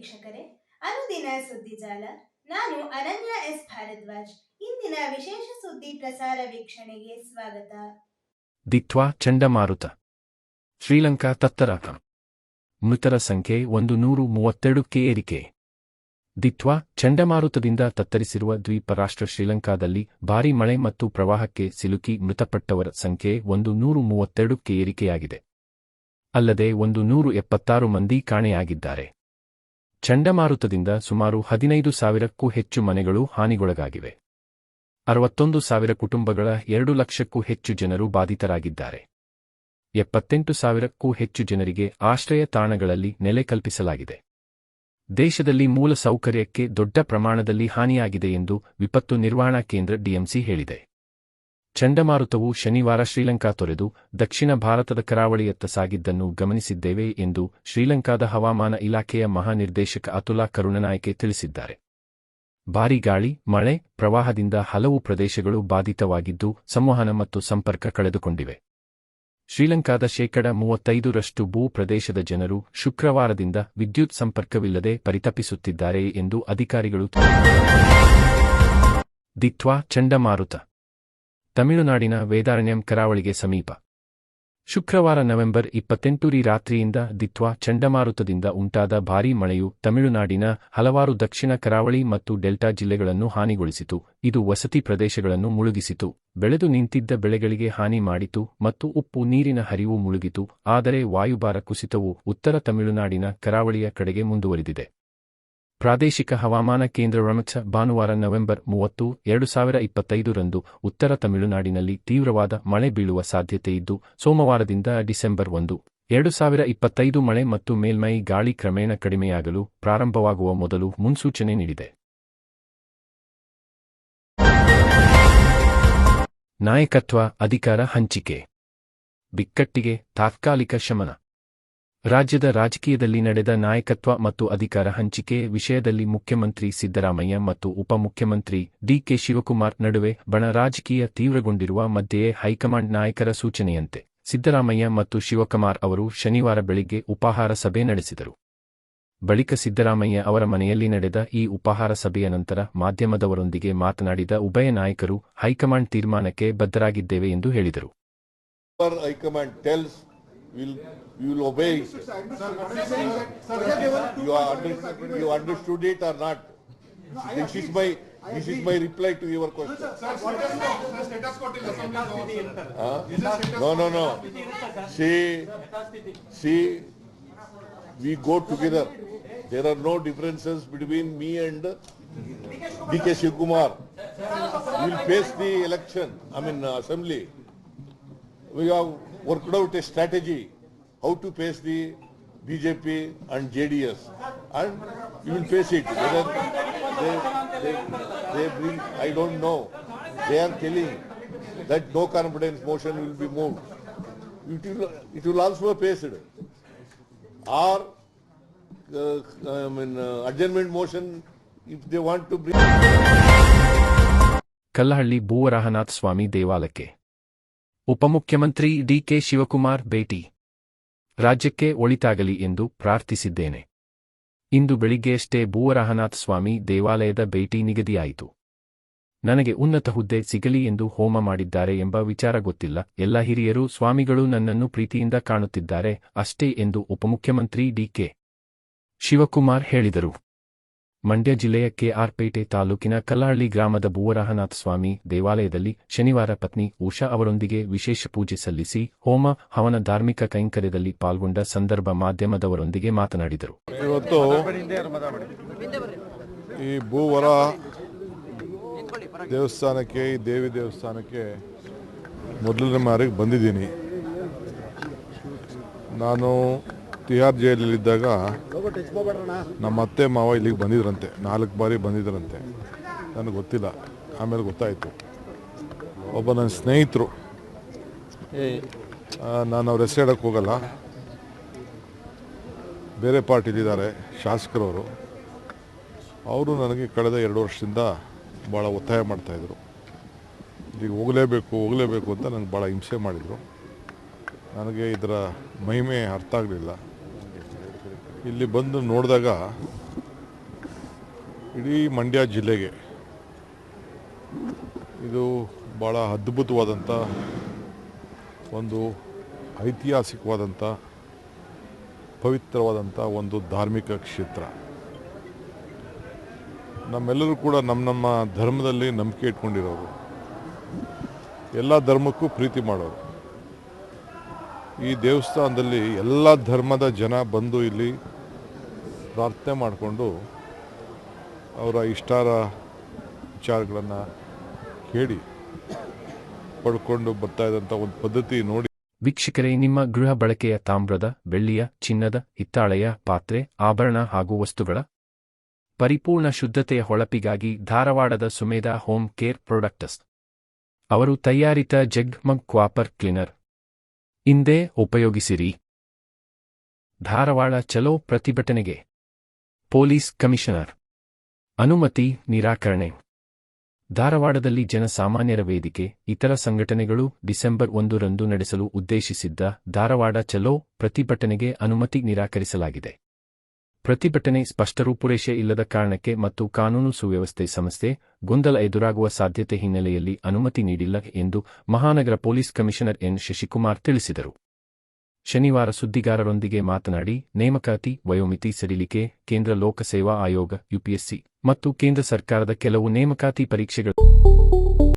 ವೀಕ್ಷಕರೇ, ಅನುದಿನ ಸುದ್ದಿ ಜಾಲ. ನಾನು ಅನನ್ಯ ಎಸ್. ಭಾರದ್ವಾಜ್. ಇಂದಿನ ವಿಶೇಷ ಸುದ್ದಿ ಪ್ರಸಾರ ವೀಕ್ಷಣೆಗೆ ಸ್ವಾಗತ. ದಿತ್ವಾ ಚಂಡಮಾರುತ. ಶ್ರೀಲಂಕಾ ತತ್ತರ ಮೃತರ ಸಂಖ್ಯೆ ಒಂದು ನೂರು ಮೂವತ್ತೆರಡಕ್ಕೆ ಏರಿಕೆ. ದಿತ್ವಾ ಚಂಡಮಾರುತದಿಂದ ತತ್ತರಿಸಿರುವ ದ್ವೀಪ ರಾಷ್ಟ್ರ ಶ್ರೀಲಂಕಾದಲ್ಲಿ ಭಾರೀ ಮಳೆ ಮತ್ತು ಪ್ರವಾಹಕ್ಕೆ ಸಿಲುಕಿ ಮೃತಪಟ್ಟವರ ಸಂಖ್ಯೆ ಒಂದು ನೂರು ಮೂವತ್ತೆರಡಕ್ಕೆ ಏರಿಕೆಯಾಗಿದೆ. ಅಲ್ಲದೆ ಒಂದು ನೂರು ಎಪ್ಪತ್ತಾರು ಮಂದಿ ಕಾಣೆಯಾಗಿದ್ದಾರೆ. ಚಂಡಮಾರುತದಿಂದ ಸುಮಾರು ಹದಿನೈದು ಸಾವಿರಕ್ಕೂ ಹೆಚ್ಚು ಮನೆಗಳು ಹಾನಿಗೊಳಗಾಗಿವೆ. ಅರವತ್ತೊಂದು ಸಾವಿರ ಕುಟುಂಬಗಳ ಎರಡು ಲಕ್ಷಕ್ಕೂ ಹೆಚ್ಚು ಜನರು ಬಾಧಿತರಾಗಿದ್ದಾರೆ. ಎಪ್ಪತ್ತೆಂಟು ಸಾವಿರಕ್ಕೂ ಹೆಚ್ಚು ಜನರಿಗೆ ಆಶ್ರಯ ತಾಣಗಳಲ್ಲಿ ನೆಲೆ ಕಲ್ಪಿಸಲಾಗಿದೆ. ದೇಶದಲ್ಲಿ ಮೂಲ ಸೌಕರ್ಯಕ್ಕೆ ದೊಡ್ಡ ಪ್ರಮಾಣದಲ್ಲಿ ಹಾನಿಯಾಗಿದೆ ಎಂದು ವಿಪತ್ತು ನಿರ್ವಹಣಾ ಕೇಂದ್ರ ಡಿಎಂಸಿ ಹೇಳಿದೆ. ಚಂಡಮಾರುತವು ಶನಿವಾರ ಶ್ರೀಲಂಕಾ ತೊರೆದು ದಕ್ಷಿಣ ಭಾರತದ ಕರಾವಳಿಯತ್ತ ಸಾಗಿದ್ದನ್ನು ಗಮನಿಸಿದ್ದೇವೆ ಎಂದು ಶ್ರೀಲಂಕಾದ ಹವಾಮಾನ ಇಲಾಖೆಯ ಮಹಾನಿರ್ದೇಶಕ ಅತುಲಾ ಕರುಣನಾಯಕೆ ತಿಳಿಸಿದ್ದಾರೆ. ಭಾರೀ ಗಾಳಿ, ಮಳೆ, ಪ್ರವಾಹದಿಂದ ಹಲವು ಪ್ರದೇಶಗಳು ಬಾಧಿತವಾಗಿದ್ದು ಸಂವಹನ ಮತ್ತು ಸಂಪರ್ಕ ಕಳೆದುಕೊಂಡಿವೆ. ಶ್ರೀಲಂಕಾದ ಶೇಕಡ ಮೂವತ್ತೈದರಷ್ಟು ಭೂ ಪ್ರದೇಶದ ಜನರು ಶುಕ್ರವಾರದಿಂದ ವಿದ್ಯುತ್ ಸಂಪರ್ಕವಿಲ್ಲದೆ ಪರಿತಪಿಸುತ್ತಿದ್ದಾರೆ ಎಂದು ಅಧಿಕಾರಿಗಳು ದಿತ್ವಾ ಚಂಡಮಾರುತ ತಮಿಳುನಾಡಿನ ವೇದಾರಣ್ಯಂ ಕರಾವಳಿಗೆ ಸಮೀಪ. ಶುಕ್ರವಾರ ನವೆಂಬರ್ ಇಪ್ಪತ್ತೆಂಟುರಿ ರಾತ್ರಿಯಿಂದ ದಿತ್ವಾ ಚಂಡಮಾರುತದಿಂದ ಉಂಟಾದ ಭಾರೀ ಮಳೆಯು ತಮಿಳುನಾಡಿನ ಹಲವಾರು ದಕ್ಷಿಣ ಕರಾವಳಿ ಮತ್ತು ಡೆಲ್ಟಾ ಜಿಲ್ಲೆಗಳನ್ನು ಹಾನಿಗೊಳಿಸಿತು. ಇದು ವಸತಿ ಪ್ರದೇಶಗಳನ್ನು ಮುಳುಗಿಸಿತು. ಬೆಳೆದು ನಿಂತಿದ್ದ ಬೆಳೆಗಳಿಗೆ ಹಾನಿ ಮಾಡಿತು ಮತ್ತು ಉಪ್ಪು, ನೀರಿನ ಹರಿವು ಮುಳುಗಿತು. ಆದರೆ ವಾಯುಭಾರ ಕುಸಿತವು ಉತ್ತರ ತಮಿಳುನಾಡಿನ ಕರಾವಳಿಯ ಕಡೆಗೆ ಮುಂದುವರಿದಿದೆ. ಪ್ರಾದೇಶಿಕ ಹವಾಮಾನ ಕೇಂದ್ರ ರಮಚ ಭಾನುವಾರ ನವೆಂಬರ್ ಮೂವತ್ತು, ಎರಡು ಸಾವಿರ ಇಪ್ಪತ್ತೈದರಂದು ಉತ್ತರ ತಮಿಳುನಾಡಿನಲ್ಲಿ ತೀವ್ರವಾದ ಮಳೆ ಬೀಳುವ ಸಾಧ್ಯತೆಯಿದ್ದು ಸೋಮವಾರದಿಂದ ಡಿಸೆಂಬರ್ ಒಂದು, ಎರಡು ಸಾವಿರ ಇಪ್ಪತ್ತೈದು ಮಳೆ ಮತ್ತು ಮೇಲ್ಮೈ ಗಾಳಿ ಕ್ರಮೇಣ ಕಡಿಮೆಯಾಗಲು ಪ್ರಾರಂಭವಾಗುವ ಮೊದಲು ಮುನ್ಸೂಚನೆ ನೀಡಿದೆ. ನಾಯಕತ್ವ ಅಧಿಕಾರ ಹಂಚಿಕೆ. ಬಿಕ್ಕಟ್ಟಿಗೆ ತಾತ್ಕಾಲಿಕ ಶಮನ. ರಾಜ್ಯದ ರಾಜಕೀಯದಲ್ಲಿ ನಡೆದ ನಾಯಕತ್ವ ಮತ್ತು ಅಧಿಕಾರ ಹಂಚಿಕೆ ವಿಷಯದಲ್ಲಿ ಮುಖ್ಯಮಂತ್ರಿ ಸಿದ್ದರಾಮಯ್ಯ ಮತ್ತು ಉಪಮುಖ್ಯಮಂತ್ರಿ ಡಿಕೆ ಶಿವಕುಮಾರ್ ನಡುವೆ ಬಣ ರಾಜಕೀಯ ತೀವ್ರಗೊಂಡಿರುವ ಮಧ್ಯೆಯೇ ಹೈಕಮಾಂಡ್ ನಾಯಕರ ಸೂಚನೆಯಂತೆ ಸಿದ್ದರಾಮಯ್ಯ ಮತ್ತು ಶಿವಕುಮಾರ್ ಅವರು ಶನಿವಾರ ಬೆಳಿಗ್ಗೆ ಉಪಾಹಾರ ಸಭೆ ನಡೆಸಿದರು. ಬಳಿಕ ಸಿದ್ದರಾಮಯ್ಯ ಅವರ ಮನೆಯಲ್ಲಿ ನಡೆದ ಈ ಉಪಾಹಾರ ಸಭೆಯ ನಂತರ ಮಾಧ್ಯಮದವರೊಂದಿಗೆ ಮಾತನಾಡಿದ ಉಭಯ ನಾಯಕರು ಹೈಕಮಾಂಡ್ ತೀರ್ಮಾನಕ್ಕೆ ಬದ್ಧರಾಗಿದ್ದೇವೆ ಎಂದು ಹೇಳಿದರು. Whatever high-command tells, we'll, we will obey it. You are under, you understood it or not? This is my, this is my reply to your question. No, no, no. See, see, we go together. There are no differences between me and DK Shivkumar. We will face the election, I mean uh, assembly. We have worked out a strategy how to face the BJP and JDS. And we will face it. Whether they, they, they bring, I don't know. They are telling that no confidence motion will be moved. It will, it will also face it. Or, uh, I mean, uh, adjournment motion, if they want to bring. Kallahalli ಭೂವರಾಹನಾಥ್ ಸ್ವಾಮಿ ದೇವಾಲಯಕ್ಕೆ ಉಪಮುಖ್ಯಮಂತ್ರಿ DK Shivakumar ಭೇಟಿ. ರಾಜ್ಯಕ್ಕೆ ಒಳಿತಾಗಲಿ ಎಂದು ಪ್ರಾರ್ಥಿಸಿದ್ದೇನೆ. ಇಂದು ಬೆಳಿಗ್ಗೆಯಷ್ಟೇ ಭೂವರಹನಾಥ ಸ್ವಾಮಿ ದೇವಾಲಯದ ಭೇಟಿ ನಿಗದಿಯಾಯಿತು. ನನಗೆ ಉನ್ನತ ಹುದ್ದೆ ಸಿಗಲಿ ಎಂದು ಹೋಮ ಮಾಡಿದ್ದಾರೆ ಎಂಬ ವಿಚಾರ ಗೊತ್ತಿಲ್ಲ. ಎಲ್ಲ ಹಿರಿಯರು, ಸ್ವಾಮಿಗಳು ನನ್ನನ್ನು ಪ್ರೀತಿಯಿಂದ ಕಾಣುತ್ತಿದ್ದಾರೆ, ಅಷ್ಟೇ ಎಂದು ಉಪಮುಖ್ಯಮಂತ್ರಿ ಡಿಕೆ ಶಿವಕುಮಾರ್ ಹೇಳಿದರು. ಮಂಡ್ಯ ಜಿಲ್ಲೆಯ ಕೆಆರ್ಪೇಟೆ ತಾಲೂಕಿನ ಕಲ್ಲಾಳ್ಳಿ ಗ್ರಾಮದ ಭೂವರಹನಾಥ ಸ್ವಾಮಿ ದೇವಾಲಯದಲ್ಲಿ ಶನಿವಾರ ಪತ್ನಿ ಉಷಾ ಅವರೊಂದಿಗೆ ವಿಶೇಷ ಪೂಜೆ ಸಲ್ಲಿಸಿ ಹೋಮ, ಹವನ ಧಾರ್ಮಿಕ ಕೈಂಕರ್ಯದಲ್ಲಿ ಪಾಲ್ಗೊಂಡ ಸಂದರ್ಭ ಮಾಧ್ಯಮದವರೊಂದಿಗೆ ಮಾತನಾಡಿದರು. ಈ ಭೂವರ ದೇವಸ್ಥಾನಕ್ಕೆ, ಈ ದೇವಿ ದೇವಸ್ಥಾನಕ್ಕೆ ಮೊದಲನೇ ಮಾರಿಗೆ ಬಂದಿದ್ದೀನಿ. ನಾನು ತಿಹಾರ್ ಜೈಲಲ್ಲಿದ್ದಾಗ ನಮ್ಮ ಅತ್ತೆ ಮಾವ ಇಲ್ಲಿಗೆ ಬಂದಿದ್ರಂತೆ. ನಾಲ್ಕು ಬಾರಿ ಬಂದಿದ್ರಂತೆ. ನನಗೆ ಗೊತ್ತಿಲ್ಲ. ಆಮೇಲೆ ಗೊತ್ತಾಯಿತು. ಒಬ್ಬ ನನ್ನ ಸ್ನೇಹಿತರು. ನಾನು ಅವ್ರ ಹೆಸರು ಹೇಳಕ್ಕೆ ಹೋಗಲ್ಲ. ಬೇರೆ ಪಾರ್ಟಿಲಿದ್ದಾರೆ ಶಾಸಕರವರು. ಅವರು ನನಗೆ ಕಳೆದ ಎರಡು ವರ್ಷದಿಂದ ಭಾಳ ಒತ್ತಾಯ ಮಾಡ್ತಾಯಿದ್ರು ಈಗ ಹೋಗಲೇಬೇಕು ಹೋಗಲೇಬೇಕು ಅಂತ ನನಗೆ ಭಾಳ ಹಿಂಸೆ ಮಾಡಿದರು. ನನಗೆ ಇದರ ಮಹಿಮೆ ಅರ್ಥ ಆಗಲಿಲ್ಲ. ಇಲ್ಲಿ ಬಂದು ನೋಡಿದಾಗ ಇಡೀ ಮಂಡ್ಯ ಜಿಲ್ಲೆಗೆ ಇದು ಭಾಳ ಅದ್ಭುತವಾದಂಥ ಒಂದು ಐತಿಹಾಸಿಕವಾದಂಥ ಪವಿತ್ರವಾದಂಥ ಒಂದು ಧಾರ್ಮಿಕ ಕ್ಷೇತ್ರ. ನಮ್ಮೆಲ್ಲರೂ ಕೂಡ ನಮ್ಮ ನಮ್ಮ ಧರ್ಮದಲ್ಲಿ ನಂಬಿಕೆ ಇಟ್ಕೊಂಡಿರೋರು. ಎಲ್ಲ ಧರ್ಮಕ್ಕೂ ಪ್ರೀತಿ ಮಾಡೋರು. ಈ ದೇವಸ್ಥಾನದಲ್ಲಿ ಎಲ್ಲ ಧರ್ಮದ ಜನ ಬಂದು ಇಲ್ಲಿ ಪ್ರಾರ್ಥನೆ ಮಾಡಿಕೊಂಡು ಅವರ ಇಷ್ಟಾರ ವಿಚಾರಗಳನ್ನು ಕೇಳಿ ಪಡ್ಕೊಂಡು ಬರ್ತಾ ಇದ್ದಂಥ ಒಂದು ಪದ್ಧತಿ ನೋಡಿ. ವೀಕ್ಷಕರೇ, ನಿಮ್ಮ ಗೃಹ ಬಳಕೆಯ ತಾಮ್ರದ, ಬೆಳ್ಳಿಯ, ಚಿನ್ನದ, ಹಿತ್ತಾಳೆಯ, ಪಾತ್ರೆ, ಆಭರಣ ಹಾಗೂ ವಸ್ತುಗಳ ಪರಿಪೂರ್ಣ ಶುದ್ಧತೆಯ ಹೊಳಪಿಗಾಗಿ ಧಾರವಾಡದ ಸುಮೇಧ ಹೋಮ್ ಕೇರ್ ಪ್ರೊಡಕ್ಟಸ್. ಅವರು ತಯಾರಿತ ಜಗ್ ಮಗ್ ಕ್ವಾಪರ್ ಕ್ಲೀನರ್. ಇಂದೇ ಉಪಯೋಗಿಸಿರಿ. ಧಾರವಾಡ ಚಲೋ ಪ್ರತಿಭಟನೆಗೆ ಪೊಲೀಸ್ ಕಮಿಷನರ್. ಅನುಮತಿ, ನಿರಾಕರಣೆ. ಧಾರವಾಡದಲ್ಲಿ ಜನಸಾಮಾನ್ಯರ ವೇದಿಕೆ, ಇತರ ಸಂಘಟನೆಗಳು ಡಿಸೆಂಬರ್ ಒಂದರಂದು ನಡೆಸಲು ಉದ್ದೇಶಿಸಿದ್ದ ಧಾರವಾಡ ಚಲೋ ಪ್ರತಿಭಟನೆಗೆ ಅನುಮತಿ ನಿರಾಕರಿಸಲಾಗಿದೆ. ಪ್ರತಿಭಟನೆ ಸ್ಪಷ್ಟ ಸ್ಪಷ್ಟರೂಪುರೇಷೆ ಇಲ್ಲದ ಕಾರಣಕ್ಕೆ ಮತ್ತು ಕಾನೂನು ಸುವ್ಯವಸ್ಥೆ ಸಂಸ್ಥೆ ಗೊಂದಲ ಎದುರಾಗುವ ಸಾಧ್ಯತೆ ಹಿನ್ನೆಲೆಯಲ್ಲಿ ಅನುಮತಿ ನೀಡಿಲ್ಲ ಎಂದು ಮಹಾನಗರ ಪೊಲೀಸ್ ಕಮಿಷನರ್ ಎನ್. ಶಶಿಕುಮಾರ್ ತಿಳಿಸಿದರು. ಶನಿವಾರ ಸುದ್ದಿಗಾರರೊಂದಿಗೆ ಮಾತನಾಡಿ, ನೇಮಕಾತಿ, ವಯೋಮಿತಿ ಸಡಿಲಿಕೆ, ಕೇಂದ್ರ ಲೋಕಸೇವಾ ಆಯೋಗ, ಯುಪಿಎಸ್ಸಿ ಮತ್ತು ಕೇಂದ್ರ ಸರ್ಕಾರದ ಕೆಲವು ನೇಮಕಾತಿ ಪರೀಕ್ಷೆಗಳು